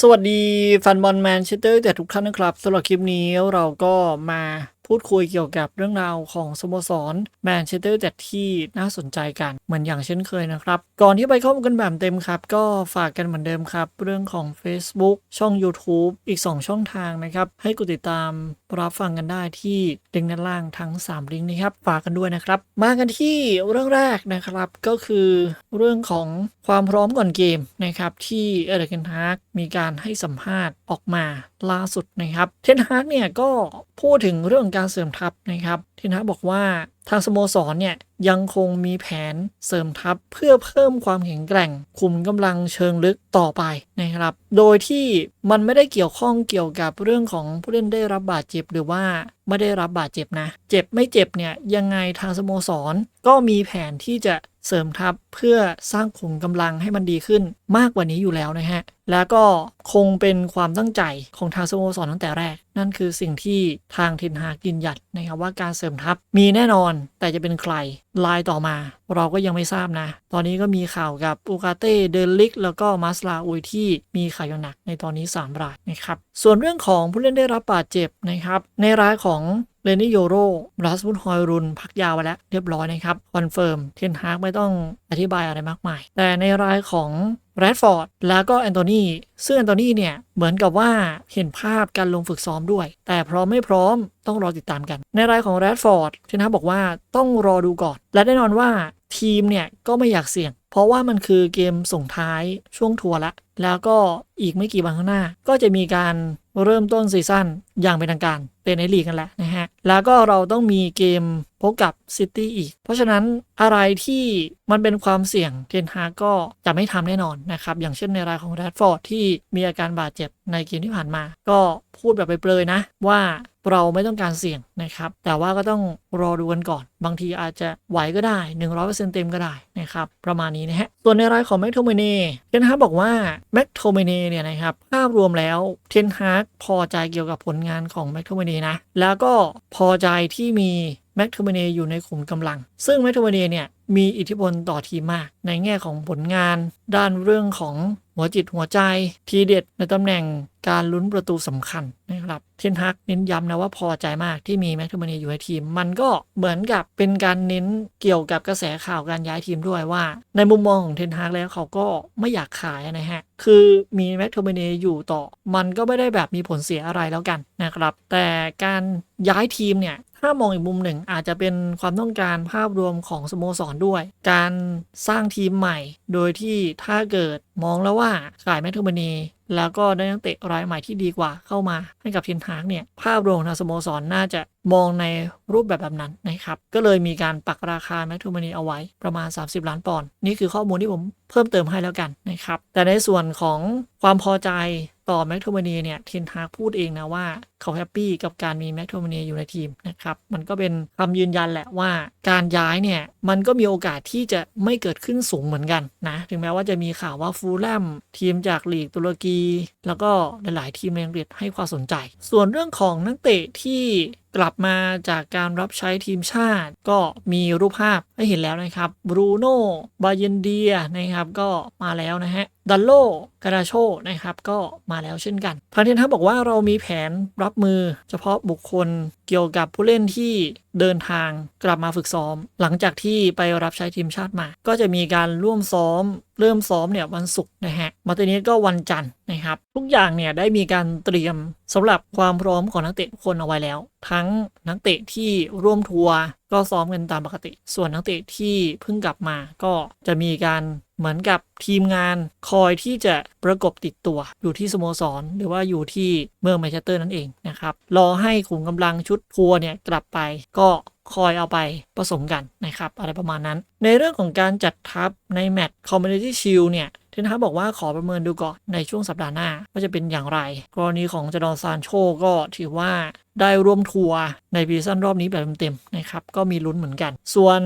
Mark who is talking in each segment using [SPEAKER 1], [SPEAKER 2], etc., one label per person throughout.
[SPEAKER 1] สวัสดีแฟนบอลแมนเชสเตอร์แต่ทุกท่านนะครับสำหรับคลิปนี้เราก็มา พูดคุยเกี่ยวกับเรื่องราวของสโมสรแมนเชสเตอร์แต่ที่น่าสนใจกันเหมือนอย่างเช่นเคยนะครับ ก่อนที่ไปเข้ากันแบบเต็มครับ ก็ฝากกันเหมือนเดิมครับ เรื่องของ Facebook ช่อง YouTube อีก 2 ช่องทางนะครับ ให้กดติดตามรับฟังกันได้ที่ลิงก์ด้านล่างทั้ง 3 ลิงก์นี้ครับฝากกันด้วยนะครับ มากันที่เรื่องแรกนะครับก็คือเรื่องของความพร้อมก่อนเกมนะครับที่เอเดเกนฮาร์กมีการให้สัมภาษณ์ออกมา ล่าสุดนะครับ เทนฮากเนี่ยก็พูดถึงเรื่องการเสริมทัพนะครับ เทนฮากบอกว่าทางสโมสรเนี่ยยังคงมีแผนเสริมทัพเพื่อเพิ่มความแข็งแกร่ง คุมกำลังเชิงลึกต่อไปนะครับ โดยที่มันไม่ได้เกี่ยวข้องเกี่ยวกับเรื่องของผู้เล่นได้รับบาดเจ็บหรือว่าไม่ได้รับบาดเจ็บนะ เจ็บไม่เจ็บเนี่ยยังไงทางสโมสร ก็มีแผนที่จะเสริมทัพเพื่อสร้างขุมกำลังให้มันดีขึ้นมากกว่านี้อยู่แล้วนะฮะแล้วก็คงเป็นความตั้งใจของทางสโมสรตั้งแต่แรก นั่นคือสิ่งที่ทางเทนฮากยืนยัดนะครับว่าการเสริมทัพมีแน่นอนแต่จะเป็นใครลายต่อมา เราก็ยังไม่ทราบนะ ตอนนี้ก็มีข่าวกับอูกาเต้เดลิก แล้วก็มาสลาอุยที่มีข่าวอย่างหนักในตอนนี้ 3 รายนะครับ ส่วนเรื่องของผู้เล่นได้รับบาดเจ็บนะครับ ในรายของเลนิโยโรรัสมุนฮอยรุน พักยาวไปแล้วเรียบร้อยนะครับ คอนเฟิร์ม เทนฮากไม่ต้องอธิบายอะไรมากมาย แต่ในรายของ แรดฟอร์ดแล้วก็แอนโทนีซึ่งแอนโทนีเนี่ย เหมือนกับว่าเห็นภาพการลงฝึกซ้อมด้วย แต่พร้อมไม่พร้อมต้องรอติดตามกัน ในรายของแรดฟอร์ดเทนฮากบอกว่าต้องรอดูก่อน และแน่นอนว่าทีมเนี่ย ก็ไม่อยากเสี่ยง เพราะว่ามันคือเกมส่งท้ายช่วงทัวร์ละ แล้วก็อีกไม่กี่วันข้างหน้า ก็จะมีการ เริ่มต้นซีซั่นอย่างเป็นทางการเป็นในลีกกันแหละนะฮะ แล้วก็เราต้องมีเกมพบกับซิตี้อีก เพราะฉะนั้นอะไรที่มันเป็นความเสี่ยงเทนฮาก็จะไม่ทำแน่นอนนะครับ อย่างเช่นในรายของแรดฟอร์ดที่มีอาการบาดเจ็บในเกมที่ผ่านมา ก็ พูดแบบไปเปลยนะ ว่าเราไม่ต้องการเสี่ยงนะครับ แต่ว่าก็ต้องรอดูกันก่อน บางทีอาจจะไหวก็ได้ 100%เต็มก็ได้นะครับ ประมาณนี้นะฮะส่วนในรายของแม็กโทเมเน่เทนฮากบอกว่าแม็กโทเมเน่เนี่ยนะครับภาพรวมแล้วเทนฮากพอใจเกี่ยวกับผลงานของแม็กโทเมเน่นะแล้วก็พอใจที่มีแม็กโทเมเน่อยู่ในขุมกำลัง ซึ่งแม็กโทเมเน่เนี่ยมีอิทธิพลต่อทีมมาก ในแง่ของผลงาน ด้านเรื่องของหัวจิตหัวใจ ทีเด็ดในตำแหน่งการลุ้นประตูสำคัญ นะครับเทนฮักเน้นย้ำนะว่าพอใจมากที่มีแม็กโทมเน่อยู่ในทีม มันก็เหมือนกับเป็นการเน้นเกี่ยวกับกระแสข่าวการย้ายทีมด้วยว่า ในมุมมองของเทนฮักแล้วเขาก็ไม่อยากขายนะฮะ คือมีแม็กโทมเน่อยู่ต่อ มันก็ไม่ได้แบบมีผลเสียอะไรแล้วกันนะครับ แต่การย้ายทีมเนี่ยถ้ามองอีกมุมหนึ่งอาจจะเป็นความต้องการภาพรวมของสโมสรด้วย การสร้างทีมใหม่ โดยที่ถ้าเกิดมองแล้วว่าขายแมทเทอร์มานี แล้วก็ได้นักเตะรายใหม่ที่ดีกว่าเข้ามาให้กับทีมทางเนี่ยภาพรวมของสโมสรน่าจะ มองในรูปแบบแบบนั้นนะครับ ก็เลยมีการปักราคาแมททอร์มานีเอาไว้ประมาณ 30 ล้านปอนด์นี่คือข้อมูลที่ผมเพิ่มเติมให้แล้วกันนะครับ แต่ในส่วนของความพอใจต่อแม็กโทมานีเนี่ยเทนฮากพูดเองนะว่าเขาแฮปปี้กับการมีแม็กโทมานีอยู่ในทีมนะครับ มันก็เป็นคำยืนยันแหละว่าการย้ายเนี่ย มันก็มีโอกาสที่จะไม่เกิดขึ้นสูงเหมือนกันนะ ถึงแม้ว่าจะมีข่าวว่าฟูลแลมทีมจากลีกตุรกี แล้วก็หลาย ๆ ทีมในอังกฤษให้ความสนใจ ส่วนเรื่องของนักเตะที่ กลับมาจากการรับใช้ทีมชาติ ก็มีรูปภาพให้เห็นแล้วนะครับบรูโน่บาเยนเดียนะครับก็มาแล้วนะฮะดัลโลกาดาโชนะครับก็มาแล้วเช่นกันทางเทนทัพบอกว่าเรามีแผนรับมือเฉพาะบุคคลเกี่ยวกับผู้เล่นที่เดินทางกลับมาฝึกซ้อม หลังจากที่ไปรับใช้ทีมชาติมา ก็จะมีการร่วมซ้อม เริ่มซ้อมเนี่ยวันศุกร์นะฮะมาตอนนี้ก็วันจันทร์นะครับ ทุกอย่างเนี่ยได้มีการเตรียมสำหรับความพร้อมของนักเตะทุกคนเอาไว้แล้ว ทั้งนักเตะที่ร่วมทัวร์ก็ซ้อมกันตามปกติ ส่วนนักเตะที่เพิ่งกลับมาก็จะมีการ เหมือนกับทีมงานคอยที่จะประกบติดตัวอยู่ที่สโมสร หรือว่าอยู่ที่เมืองแมนเชสเตอร์นั่นเองนะครับรอให้ขุมกำลังชุดทัวร์เนี่ยกลับไปก็คอยเอาไปผสมกันนะครับ อะไรประมาณนั้น ในเรื่องของการจัดทัพในแมตช์คอมมูนิตี้ชิลเนี่ย เทนฮาบอกว่าขอประเมินดูก่อนในช่วงสัปดาห์หน้าว่าจะเป็นอย่างไร กรณีของจดอนซานโชก็ถือว่าได้ร่วมทัวร์ในปีซันรอบนี้แบบเต็มๆนะครับ ก็มีลุ้นเหมือนกัน ส่วน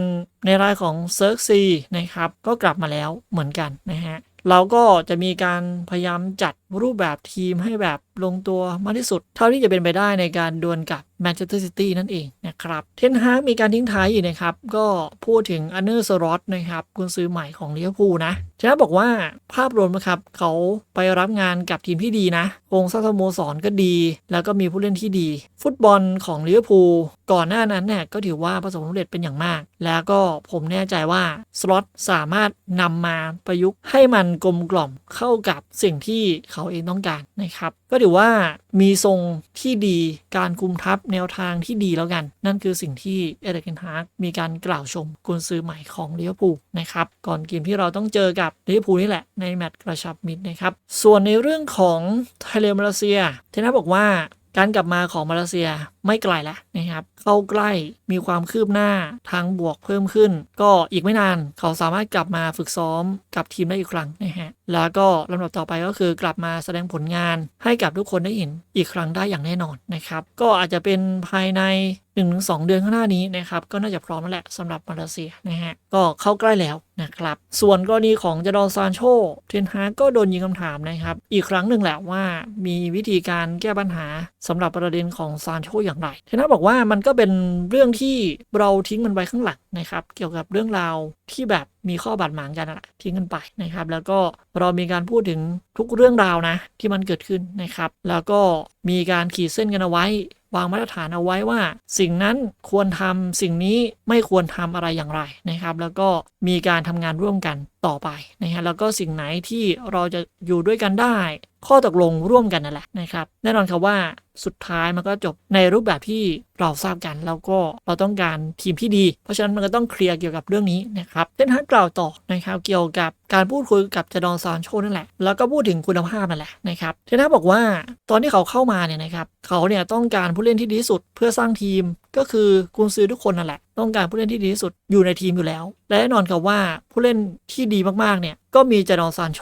[SPEAKER 1] ในรายของเซิร์กซีนะครับ ก็กลับมาแล้วเหมือนกันนะฮะเราก็จะมีการพยายามจัดรูปแบบทีมให้แบบลงตัวมากที่สุด เท่าที่จะเป็นไปได้ในการดวลกับแมนเชสเตอร์ซิตี้นั่นเองนะครับ เทนฮากมีการทิ้งท้ายอยู่นะครับ ก็พูดถึงอันเนอร์สรตนะครับกุนซื้อใหม่ของลิเวอร์พูลนะเทนฮากบอกว่าภาพรวมนะครับ เขาไปรับงานกับทีมที่ดีนะโครงสร้างสโมสรก็ดี แล้วก็มีผู้เล่นที่ดี ฟุตบอลของลิเวอร์พูลก่อนหน้านั้นเนี่ยก็ถือว่าประสบความสำเร็จเป็นอย่างมาก แล้วก็ผมแน่ใจว่าสล็อตสามารถนำมาประยุกต์ให้มันกลมกล่อมเข้ากับสิ่งที่เขาเองต้องการนะครับ ก็ถือว่ามีทรงที่ดีการคุมทัพแนวทางที่ดีแล้วกัน นั่นคือสิ่งที่เอเดกินฮาร์กมีการกล่าวชมกุนซือใหม่ของลิเวอร์พูลนะครับก่อนเกมที่เราต้องเจอกับลิเวอร์พูลนี่แหละในแมตช์กระชับมิตรนะครับส่วนในเรื่องของไทเลมาเลเซียเทนนาบอกว่าการกลับมาของมาเลเซียไม่ไกลแล้วนะครับ เข้าใกล้ มีความคืบหน้าทางบวกเพิ่มขึ้น ก็อีกไม่นานเขาสามารถกลับมาฝึกซ้อมกับทีมได้อีกครั้งนะฮะแล้วก็ลำดับต่อไปก็คือกลับมาแสดงผลงานให้กับทุกคนได้เห็นอีกครั้งได้อย่างแน่นอนนะครับ ก็อาจจะเป็นภายใน 1-2 เดือนข้างหน้านี้นะครับ ก็น่าจะพร้อมแล้วแหละสำหรับมาเลเซียนะฮะก็เข้าใกล้แล้วนะครับ ส่วนกรณีของจดอนซานโชเทนฮากก็โดนยิงคำถามนะครับ อีกครั้งหนึ่งแหละว่ามีวิธีการแก้ปัญหาสำหรับประเด็นของซานโชอย่างไรเทนฮาบอกว่ามันก็เป็นเรื่องที่เราทิ้งมันไว้ข้างหลังนะครับ เกี่ยวกับเรื่องราวที่แบบ มีข้อบาดหมางกันนะทิ้งกันไปนะครับ แล้วก็เรามีการพูดถึงทุกเรื่องราวนะที่มันเกิดขึ้นนะครับ แล้วก็มีการขีดเส้นกันเอาไว้ วางมาตรฐานเอาไว้ว่า สิ่งนั้นควรทำสิ่งนี้ไม่ควรทำอะไรอย่างไรนะครับ แล้วก็มีการทำงานร่วมกันต่อไปนะฮะแล้วก็สิ่งไหนที่เราจะอยู่ด้วยกันได้ ข้อตกลงร่วมกันนั่นแหละนะครับแน่นอนครับว่าสุดท้ายมันก็จบในรูปแบบที่เราทราบกัน แล้วก็เราต้องการทีมที่ดี เพราะฉะนั้นมันก็ต้องเคลียร์เกี่ยวกับเรื่องนี้นะครับเทนฮากกล่าวต่อนะครับเกี่ยวกับการพูดคุยกับจดอนซานโชนั่นแหละ แล้วก็พูดถึงคุณภาพนั่นแหละนะครับเทน่าบอกว่าตอนที่เขาเข้ามาเนี่ยนะครับเขาเนี่ยต้องการผู้เล่นที่ดีที่สุดเพื่อสร้างทีมก็คือกุนซือทุกคนนั่นแหละ ต้องการผู้เล่นที่ดีที่สุดอยู่ในทีมอยู่แล้ว และแน่นอนครับว่าผู้เล่นที่ดีมากๆเนี่ยก็มีจดอนซานโช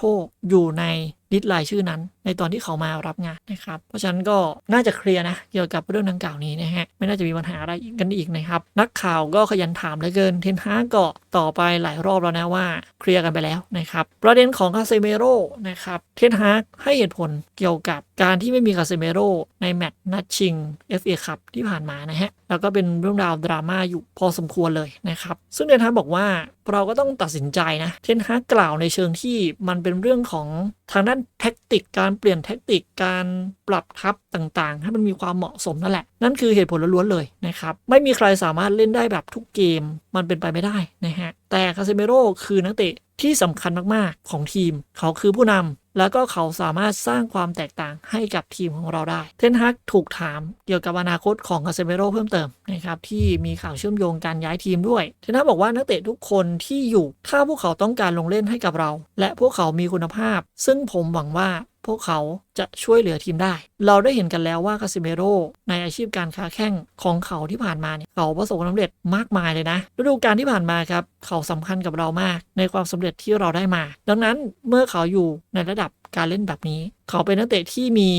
[SPEAKER 1] อยู่ในลิสต์รายชื่อนั้น ในตอนที่เขามารับงานนะครับ เพราะฉะนั้นก็น่าจะเคลียร์นะ เกี่ยวกับเรื่องดังกล่าวนี้นะฮะ ไม่น่าจะมีปัญหาอะไรกันอีกนะครับ นักข่าวก็ขยันถามเหลือเกิน เทนฮาก็ต่อไปหลายรอบแล้วนะว่าเคลียร์กันไปแล้วนะครับ ประเด็นของคาเซเมโร่นะครับ เทนฮากให้เหตุผลเกี่ยวกับการที่ไม่มีคาเซเมโร่ในแมตช์นัดชิง FA คัพที่ผ่านมานะฮะ แล้วก็เป็นเรื่องราวดราม่าอยู่พอสมควรเลยนะครับ ซึ่งเทนฮากบอกว่าเราก็ต้องตัดสินใจนะ เทนฮากกล่าวในเชิงที่มันเป็นเรื่องของทางด้านแท็กติกการเปลี่ยนแท็กติกการปรับทับต่างๆ ให้มันมีความเหมาะสมนั่นแหละ นั่นคือเหตุผลล้วนๆเลยนะครับไม่มีใครสามารถเล่นได้แบบทุกเกมมันเป็นไปไม่ได้นะฮะแต่คาเซเมโร่คือนักเตะที่สำคัญมากๆของทีม เขาคือผู้นำแล้วก็เขาสามารถสร้างความแตกต่างให้กับทีมของเราได้ เทนฮักถูกถามเกี่ยวกับอนาคตของคาเซเมโร่เพิ่มเติมนะครับที่มีข่าวเชื่อมโยงการย้ายทีมด้วย เทนฮักบอกว่านักเตะทุกคนที่อยู่ ถ้าพวกเขาต้องการลงเล่นให้กับเรา และพวกเขามีคุณภาพ ซึ่งผมหวังว่า พวกเขาจะช่วยเหลือทีมได้ เราได้เห็นกันแล้วว่าคาซิเมโร่ในอาชีพการค้าแข่งของเขาที่ผ่านมาเนี่ยเขาประสบความสำเร็จมากมายเลยนะฤดูกาลที่ผ่านมาครับ เขาสำคัญกับเรามากในความสำเร็จที่เราได้มา ดังนั้นเมื่อเขาอยู่ในระดับ การเล่นแบบนี้ เขาเป็นนักเตะที่มี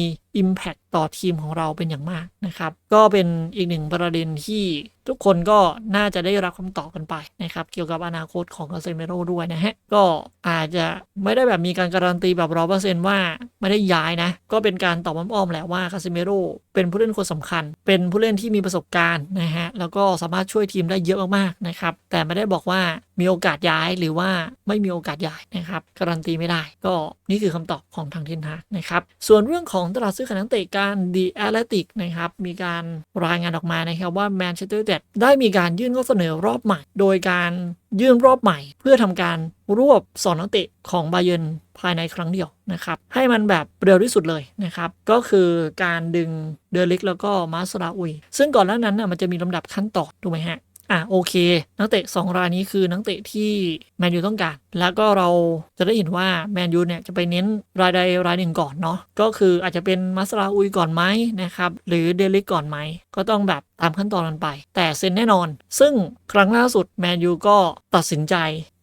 [SPEAKER 1] Impact ต่อทีมของเราเป็นอย่างมากนะครับ ก็เป็นอีกหนึ่งประเด็นที่ทุกคนก็น่าจะได้รับคำตอบกันไปนะครับ เกี่ยวกับอนาคตของคาเซเมโร่ด้วยนะฮะ ก็อาจจะไม่ได้แบบมีการการันตีแบบร้อเปอร์เซนต์ว่าไม่ได้ย้ายนะ ก็เป็นการตอบอ้อมๆแหละว่าคาเซเมโร เป็นผู้เล่นคนสำคัญ เป็นผู้เล่นที่มีประสบการณ์นะฮะ แล้วก็สามารถช่วยทีมได้เยอะมากๆนะครับ แต่ไม่ได้บอกว่ามีโอกาสย้ายหรือว่าไม่มีโอกาสย้ายนะครับ การันตีไม่ได้ ก็นี่คือคำตอบของทางเทนฮากนะครับ ส่วนเรื่องของตลาดซื้อขายนักเตะการ The Athletic นะครับ มีการรายงานออกมานะครับว่าแมนเชสเตอร์ยูไนเต็ดได้มีการยื่นข้อเสนอรอบใหม่ โดยการยื่นรอบใหม่เพื่อทำการรวบสอนนักเตะของบาเยร์นภายในครั้งเดียวนะครับให้มันแบบเร็วที่สุดเลยนะครับก็คือการดึงเดลิกแล้วก็มาสราอุย ซึ่งก่อนหน้านั้นน่ะมันจะมีลำดับขั้นตอนถูกไหมฮะอะโอเค นักเตะ 2 รายนี้คือนักเตะที่แมนยูต้องการ แล้วก็เราจะได้เห็นว่าแมนยูเนี่ยจะไปเน้นรายใดรายหนึ่งก่อนเนาะก็คืออาจจะเป็นมัสลาอุยก่อนไหมนะครับหรือเดลิกก่อนไหมก็ต้องแบบตามขั้นตอนมันไป แต่เซ็นแน่นอน ซึ่งครั้งล่าสุดแมนยูก็ตัดสินใจ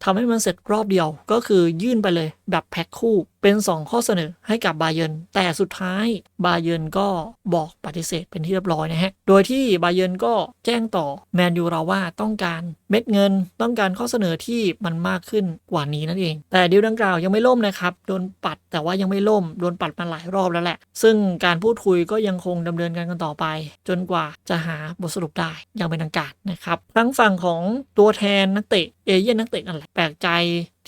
[SPEAKER 1] ทำให้มันเสร็จรอบเดียวก็คือยื่นไปเลยแบบแพ็คคู่เป็น 2 ข้อเสนอให้กับบาเยนแต่สุดท้ายบาเยนก็บอกปฏิเสธเป็นที่เรียบร้อยนะฮะ โดยที่บาเยนก็แจ้งต่อแมนยูเราว่าต้องการเม็ดเงินต้องการข้อเสนอที่มันมากขึ้นกว่านี้นั่นเอง แต่ดีลดังกล่าวยังไม่ล่มนะครับโดนปัดแต่ว่ายังไม่ล่มโดนปัดมาหลายรอบแล้วแหละ ซึ่งการพูดคุยก็ยังคงดำเนินการกันต่อไป จนกว่าจะหาบทสรุปได้อย่างเป็นทางการนะครับทั้งฝั่งของตัวแทนนักเตะเอเย่นนักเตะนั่นแหละแปลกใจ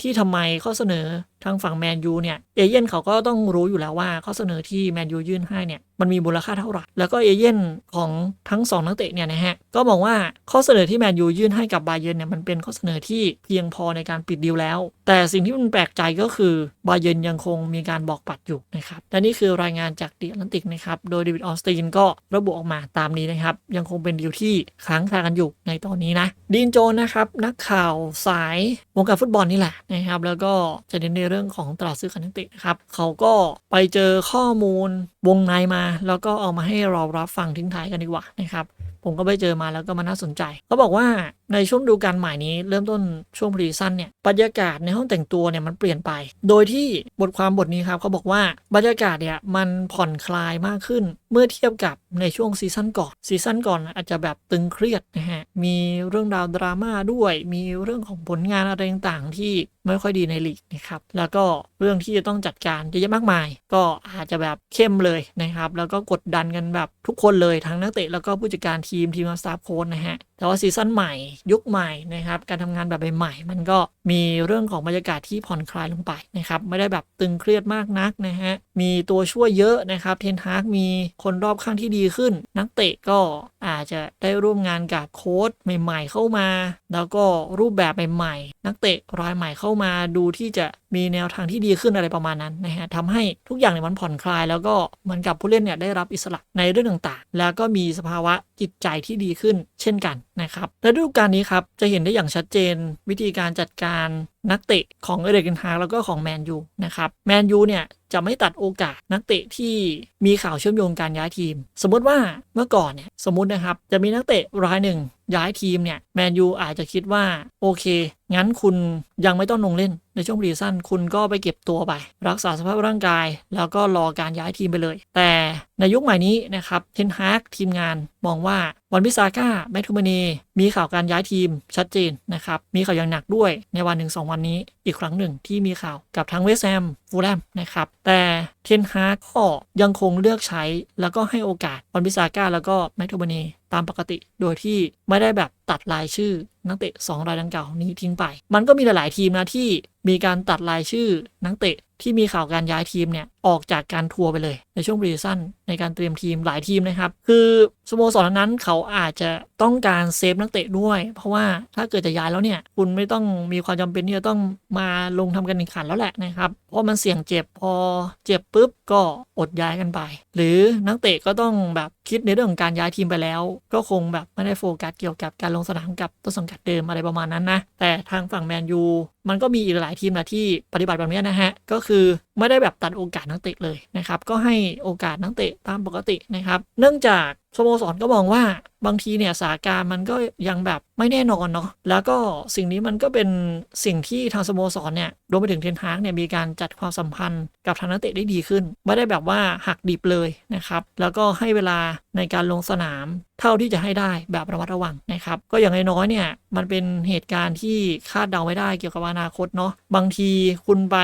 [SPEAKER 1] ที่ทำไมข้อเสนอทางฝั่งแมนยูเนี่ยเอเย่นเขาก็ต้องรู้อยู่แล้วว่าข้อเสนอที่แมนยูยื่นให้เนี่ยมันมีมูลค่าเท่าไหร่แล้วก็เอเย่นของทั้งสองนักเตะเนี่ยนะฮะก็บอกว่าข้อเสนอที่แมนยูยื่นให้กับบาเยินเนี่ยมันเป็นข้อเสนอที่เพียงพอในการปิดดีลแล้ว แต่สิ่งที่มันแปลกใจก็คือบาเยินยังคงมีการบอกปัดอยู่นะครับและนี่คือรายงานจากเดียลันติกนะครับโดยเดวิดออสตินก็ระบุออกมาตามนี้นะครับยังคงเป็นดีลที่ค้างคากันอยู่ในตอนนี้นะดีนโจนนะครับนักข่าวสายวงการฟุตบอลนี่แหละนะครับ แล้วก็จะเน้นในเรื่องของตลาดซื้อขายนักเตะนะครับเขาก็ไปเจอข้อมูลวงในมา แล้วก็เอามาให้เรารับฟังทิ้งท้ายกันดีกว่านะครับผมก็ไปเจอมาแล้วก็มาน่าสนใจเขาบอกว่า ในช่วงดูการใหม่นี้เริ่มต้นช่วงพรีซันเนี่ยบรรยากาศในห้องแต่งตัวเนี่ยมันเปลี่ยนไป โดยที่บทความบทนี้ครับเขาบอกว่าบรรยากาศเนี่ยมันผ่อนคลายมากขึ้น เมื่อเทียบกับในช่วงซีซั่นก่อนซีซั่นก่อนอาจจะแบบตึงเครียดนะฮะมีเรื่องราวดราม่าด้วย มีเรื่องของผลงานอะไรต่างๆที่ไม่ค่อยดีในลีกนะครับแล้วก็เรื่องที่จะต้องจัดการเยอะแยะมากมาย ก็อาจจะแบบเข้มเลยนะครับแล้วก็กดดันกันแบบทุกคนเลยทั้งนักเตะแล้วก็ผู้จัดการทีมทีมสตาฟโค้ชนะฮะแต่ว่าซีซั่นใหม่ยุคใหม่นะครับ การทำงานแบบใหม่ๆมันก็มีเรื่องของบรรยากาศที่ผ่อนคลายลงไปนะครับ ไม่ได้แบบตึงเครียดมากนักนะฮะ มีตัวช่วยเยอะนะครับ เทนฮากมีคนรอบข้างที่ดีขึ้น นักเตะก็ อาจจะได้ร่วมงานกับโค้ชใหม่ ๆ เข้ามา แล้วก็รูปแบบใหม่ ๆ นักเตะรายใหม่เข้ามาดูที่จะมีแนวทางที่ดีขึ้นอะไรประมาณนั้นนะฮะทำให้ทุกอย่างเนี่ยมันผ่อนคลาย แล้วก็เหมือนกับผู้เล่นเนี่ยได้รับอิสระในเรื่องต่างๆ แล้วก็มีสภาวะจิตใจที่ดีขึ้นเช่นกันนะครับและฤดูกาลนี้ครับจะเห็นได้อย่างชัดเจนวิธีการจัดการ นักเตะของเอเดกินฮาแล้วก็ของแมนยูนะครับแมนยูเนี่ยจะไม่ตัดโอกาสนักเตะที่มีข่าวเชื่อมโยงการย้ายทีม สมมติว่าเมื่อก่อนเนี่ยสมมตินะครับจะมีนักเตะรายหนึ่ง ย้ายทีมเนี่ยแมนยูอาจจะคิดว่า โอเค งั้นคุณยังไม่ต้องลงเล่นในช่วงรีซั่นคุณก็ไปเก็บตัวไป รักษาสภาพร่างกาย แล้วก็รอการย้ายทีมไปเลย แต่ในยุคใหม่นี้นะครับเทนฮากทีมงานมองว่าวันพิซาก้าแมททูมานีมีข่าวการย้ายทีมชัดเจนนะครับ มีข่าวอย่างหนักด้วยในวันหนึ่งสองวันนี้อีกครั้งหนึ่งที่มีข่าวกับทั้งเวสแฮมฟูลแลมนะครับแต่เทนฮากก็ยังคงเลือกใช้แล้วก็ให้โอกาสวันพิซาก้าแล้วก็แมททูมานี ตามปกติ โดยที่ไม่ได้แบบ ตัดรายชื่อนักเตะ 2 รายดังกล่าวนี้ทิ้งไป มันก็มีหลาย ๆ ทีมนะที่มีการตัดรายชื่อนักเตะที่มีข่าวการย้ายทีมเนี่ยออกจากการทัวร์ไปเลย ในช่วงบรีซั่นในการเตรียมทีมหลายทีมนะครับ คือสโมสรนั้นเขาอาจจะต้องการเซฟนักเตะด้วย เพราะว่าถ้าเกิดจะย้ายแล้วเนี่ย คุณไม่ต้องมีความจำเป็นที่จะต้องมาลงทำการแข่งขันแล้วแหละนะครับ เพราะมันเสี่ยงเจ็บพอเจ็บปุ๊บก็อดย้ายกันไป หรือนักเตะก็ต้องแบบคิดในเรื่องของการย้ายทีมไปแล้ว ก็คงแบบไม่ได้โฟกัสเกี่ยวกับการลงสนามกับต้นสังกัดเดิมอะไรประมาณนั้นนะแต่ทางฝั่งแมนยู มันก็มีอีกหลายทีมนะที่ปฏิบัติแบบนี้นะฮะ ก็คือไม่ได้แบบตัดโอกาสนักเตะเลยนะครับ ก็ให้โอกาสนักเตะตามปกตินะครับ เนื่องจากสโมสรก็มองว่าบางทีเนี่ยสาการมันก็ยังแบบไม่แน่นอนเนาะแล้วก็สิ่งนี้มันก็เป็นสิ่งที่ทางสโมสรเนี่ยรวมไปถึงเทนฮากเนี่ยมีการจัดความสัมพันธ์กับทางนักเตะได้ดีขึ้น ไม่ได้แบบว่าหักดิบเลยนะครับ แล้วก็ให้เวลาในการลงสนามเท่าที่จะให้ได้แบบระมัดระวังนะครับ ก็อย่างน้อยๆเนี่ยมันเป็นเหตุการณ์ที่คาดเดาไม่ได้เกี่ยวกับอนาคตเนาะบางทีคุณไป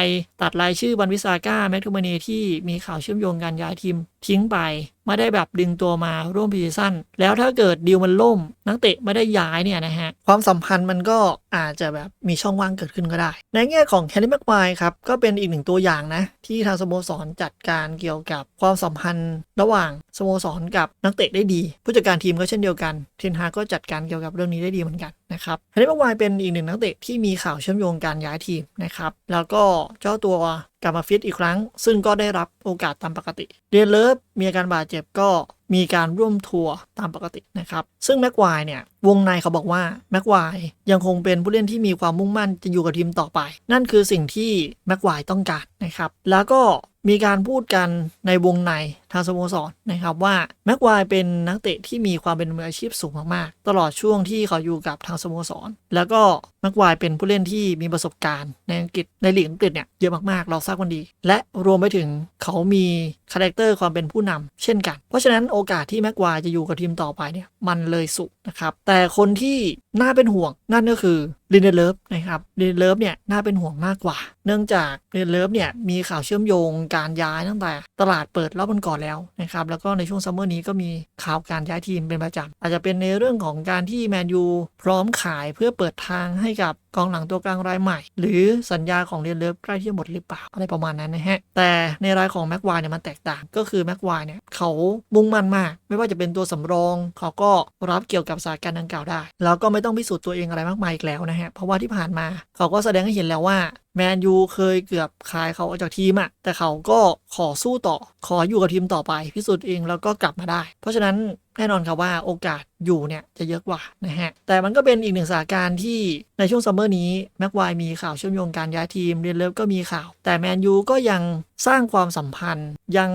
[SPEAKER 1] ตัดรายชื่อบันวิสาก้าแมททูมานีที่มีข่าวเชื่อมโยงการย้ายทีม ทิ้งไป ไม่ได้แบบดึงตัวมาร่วมพรีซีซั่นแล้วถ้าเกิดดีลมันล่ม นักเตะไม่ได้ย้ายเนี่ยนะฮะ ความสัมพันธ์มันก็อาจจะแบบมีช่องว่างเกิดขึ้นก็ได้ ในแง่ของแฮร์รี่แม็กควายครับ ก็เป็นอีกหนึ่งตัวอย่างนะ ที่ทางสโมสรจัดการเกี่ยวกับความสัมพันธ์ระหว่างสโมสรกับนักเตะได้ดี ผู้จัดการทีมก็เช่นเดียวกันเทนฮาก็จัดการเกี่ยวกับเรื่องนี้ได้ดีเหมือนกันนะครับแฮร์รี่แม็กควายเป็นอีกหนึ่งนักเตะที่มีข่าวเชื่อมโยงการย้ายทีมนะครับแล้วก็เจ้าตัว กลับมาฟิตอีกครั้ง ซึ่งก็ได้รับโอกาสตามปกติ เดียนเลิฟมีอาการบาดเจ็บก็มีการร่วมทัวร์ตามปกตินะครับ ซึ่งแม็กไวายเนี่ย วงในเขาบอกว่าแม็กไวายยังคงเป็นผู้เล่นที่มีความมุ่งมั่นจะอยู่กับทีมต่อไป นั่นคือสิ่งที่แม็กไวายต้องการนะครับ แล้วก็มีการพูดกันในวงใน ทางสโมสรนะครับว่าแม็กควายเป็นนักเตะที่มีความเป็นมืออาชีพสูงมากๆ ตลอดช่วงที่เขาอยู่กับทางสโมสร แล้วก็แม็กควายเป็นผู้เล่นที่มีประสบการณ์ในอังกฤษในลีกอังกฤษเนี่ยเยอะมากๆ เราทราบกันดี และรวมไปถึงเขามีคาแรคเตอร์ความเป็นผู้นำเช่นกัน เพราะฉะนั้นโอกาสที่แม็กควายจะอยู่กับทีมต่อไปเนี่ยมันเลยสูงนะครับแต่คนที่น่าเป็นห่วงนั่นก็คือลินเดเลิฟนะครับลินเดเลิฟเนี่ยน่าเป็นห่วงมากกว่า เนื่องจากลินเดเลิฟเนี่ยมีข่าวเชื่อมโยงการย้ายตั้งแต่ ตลาดเปิดรอบวันก่อนแล้วนะครับแล้วก็ในช่วงซัมเมอร์นี้ก็มีข่าวการย้ายทีมเป็นประจำอาจจะเป็นในเรื่องของการที่แมนยูพร้อมขายเพื่อเปิดทางให้กับกองหลังตัวกลางรายใหม่ หรือสัญญาของเรียนเลิฟใกล้ที่จะหมดหรือเปล่าอะไรประมาณนั้นนะฮะแต่ในรายของแม็กวายเนี่ยมันแตกต่างก็คือแม็กวายเนี่ยเขามุ่งมั่นมาก ไม่ว่าจะเป็นตัวสำรอง เขาก็รับเกี่ยวกับสาการดังกล่าวได้ แล้วก็ไม่ต้องพิสูจน์ตัวเองอะไรมากมายอีกแล้วนะฮะเพราะว่าที่ผ่านมา เขาก็แสดงให้เห็นแล้วว่า แมนยูเคยเกือบขายเขาออกจากทีมอะแต่เขาก็ขอสู้ต่อ ขออยู่กับทีมต่อไปพิสูจน์เองแล้วก็กลับมาได้ เพราะฉะนั้นแน่นอนครับว่าโอกาสอยู่เนี่ยจะเยอะกว่านะฮะ แต่มันก็เป็นอีกหนึ่งสถานการณ์ที่ในช่วงซัมเมอร์นี้แม็กควายมีข่าวเชื่อมโยงการย้ายทีมเรียนเลิฟก็มีข่าว แต่แมนยูก็ยังสร้างความสัมพันธ์ ยัง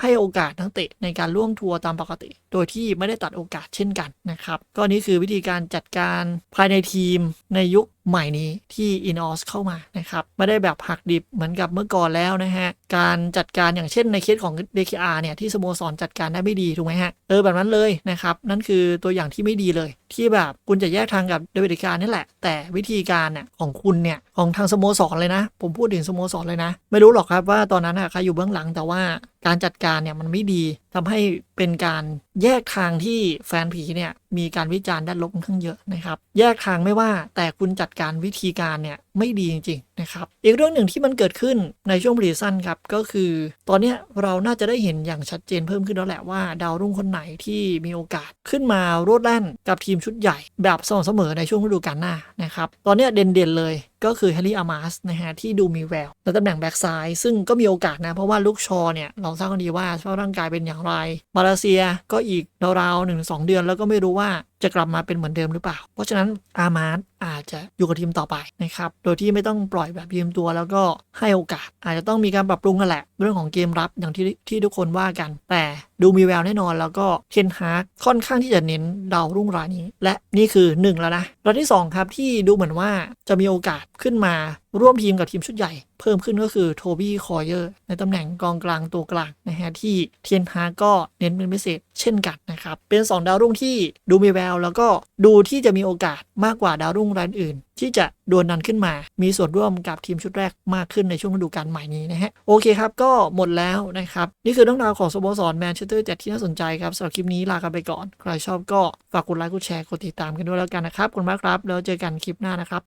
[SPEAKER 1] ให้โอกาสนักเตะในการร่วมทัวร์ตามปกติ โดยที่ไม่ได้ตัดโอกาสเช่นกันนะครับ ก็นี่คือวิธีการจัดการภายในทีมในยุคใหม่นี้ที่ INOS เข้ามานะครับ ไม่ได้แบบหักดิบเหมือนกับเมื่อก่อนแล้วนะฮะ การจัดการอย่างเช่นในเคสของ DKR เนี่ยที่สโมสรจัดการได้ไม่ดีถูกไหมฮะเออแบบนั้นเลยนะครับ นั่นคือตัวอย่างที่ไม่ดีเลย ที่แบบคุณจะแยกทางกับเดวิดการนี่แหละ แต่วิธีการเนี่ยของคุณเนี่ยของทางสโมสรเลยนะ ผมพูดถึงสโมสรเลยนะ ไม่รู้หรอกครับว่าตอนนั้นใครอยู่เบื้องหลังแต่ว่า การจัดการเนี่ยมันไม่ดีทำให้เป็นการแยกทางที่แฟนผีเนี่ยมีการวิจารณ์ด้านลบค่อนข้างเยอะนะครับ แยกทางไม่ว่าแต่คุณจัดการวิธีการเนี่ยไม่ดีจริงๆนะครับ อีกเรื่องหนึ่งที่มันเกิดขึ้นในช่วงริสั้นครับ ก็คือ ตอนนี้เราน่าจะได้เห็นอย่างชัดเจนเพิ่มขึ้นแล้วแหละว่า ดาวรุ่งคนไหนที่มีโอกาสขึ้นมาโรดแล่นกับทีมชุดใหญ่ แบบสม่ำเสมอในช่วงฤดูกาลหน้านะครับ ตอนนี้เด่นๆเลย ก็คือแฮร์รี่อามาสนะฮะที่ดูมีแววในตำแหน่งแบ็กซ้ายซึ่งก็มีโอกาสนะ เพราะว่าลูกชอเนี่ย เราทราบกันดีว่าสภาพร่างกายเป็นอย่างไร มาเลเซียก็อีกราวๆหนึ่งสองเดือนแล้วก็ไม่รู้ว่า จะกลับมาเป็นเหมือนเดิมหรือเปล่า เพราะฉะนั้นอามาสอาจจะอยู่กับทีมต่อไปนะครับ โดยที่ไม่ต้องปล่อยแบบยืมตัวแล้วก็ให้โอกาส อาจจะต้องมีการปรับปรุงกันแหละ เรื่องของเกมรับอย่างที่ที่ทุกคนว่ากัน แต่ดูมีแววแน่นอนแล้วก็เคนฮาร์ค่อนข้างที่จะเน้นดาวรุ่งรายนี้ และนี่คือหนึ่งแล้วนะรายที่สองครับที่ดูเหมือนว่าจะมีโอกาสขึ้นมา ร่วมทีมกับทีมชุดใหญ่ เพิ่มขึ้นก็คือโทบี้คอยเออร์ในตำแหน่งกองกลางตัวกลางนะฮะที่เทียนฮาร์ก็เน้นเป็นพิเศษเช่นกันนะครับ เป็น 2 ดาวรุ่งที่ดูมีแววแล้วก็ดูที่จะมีโอกาสมากกว่าดาวรุ่งรายอื่น ที่จะโดนนันขึ้นมา มีส่วนร่วมกับทีมชุดแรกมากขึ้นในช่วงฤดูกาลใหม่นี้นะฮะโอเคครับก็หมดแล้วนะครับ นี่คือเรื่องราวของสโมสรแมนเชสเตอร์เจ็ดที่น่าสนใจครับสำหรับคลิปนี้ลากันไปก่อน ใครชอบก็ฝากกดไลค์กดแชร์กดติดตามกันด้วยแล้วกันนะครับขอบคุณมากครับ แล้วเจอกันคลิปหน้านะครับ